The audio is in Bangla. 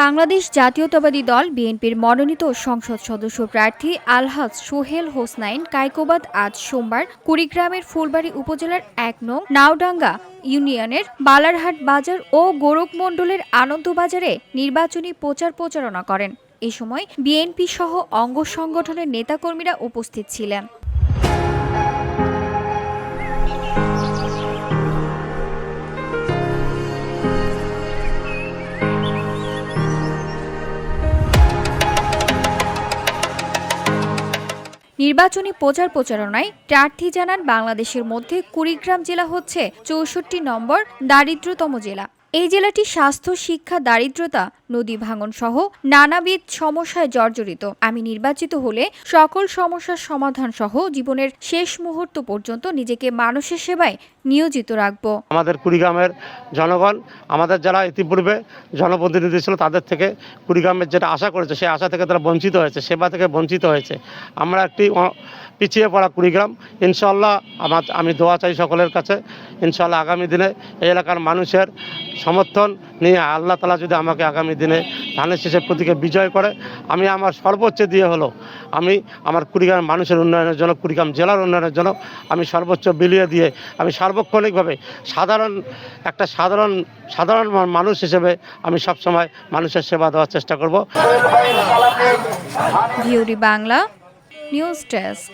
বাংলাদেশ জাতীয়তাবাদী দল বিএনপির মনোনীত সংসদ সদস্য প্রার্থী আলহাজ সোহেল হোসনাইন কাইকোবাদ আজ সোমবার কুড়িগ্রামের ফুলবাড়ী উপজেলার এক নং নাওডাঙ্গা ইউনিয়নের বালারহাট বাজার ও গোরখমণ্ডলের আনন্দবাজারে নির্বাচনী প্রচার প্রচারণা করেন। এ সময় বিএনপি সহ অঙ্গ সংগঠনের নেতাকর্মীরা উপস্থিত ছিলেন। নির্বাচনী প্রচার প্রচারণায় প্রার্থী জানান বাংলাদেশের মধ্যে কুড়িগ্রাম জেলা হচ্ছে চৌষট্টি নম্বর দারিদ্রতম জেলা। এই জেলাটি স্বাস্থ্য, শিক্ষা, দারিদ্রতা, নদী ভাঙন সহ নানাবিধ সমস্যায় জর্জরিত। আমি নির্বাচিত হলে সকল সমস্যার সমাধান সহ জীবনের শেষ মুহূর্ত পর্যন্ত নিজেকে মানুষের সেবায় নিয়োজিত রাখব। আমাদের কুড়িগ্রামের জনগণ, আমাদের যারা ইতিপূর্বে জনপ্রতিনিধি ছিল তাদের থেকে কুড়িগ্রামের যেটা আশা করেছে, সেই আশা থেকে তারা বঞ্চিত হয়েছে, সেবা থেকে বঞ্চিত হয়েছে। আমরা একটি পিছিয়ে পড়া কুড়িগ্রাম ইনশাল্লাহ আমার, আমি দোয়া চাই সকলের কাছে। ইনশাল্লাহ আগামী দিনে এই এলাকার মানুষের সমর্থন নিয়ে আল্লাহ তালা যদি আমাকে আগামী দিনে ধানের শেষের প্রতীকে বিজয় করে, আমি আমার সর্বোচ্চ দিয়ে হলো, আমি আমার কুড়িগ্রাম মানুষের উন্নয়নের জন্য, কুড়িগ্রাম জেলার উন্নয়নের জন্য আমি সর্বোচ্চ বিলিয়ে দিয়ে, আমি সার্বক্ষণিকভাবে সাধারণ, একটা সাধারণ সাধারণ মানুষ হিসেবে আমি সবসময় মানুষের সেবা দেওয়ার চেষ্টা করব। Bangla, news desk.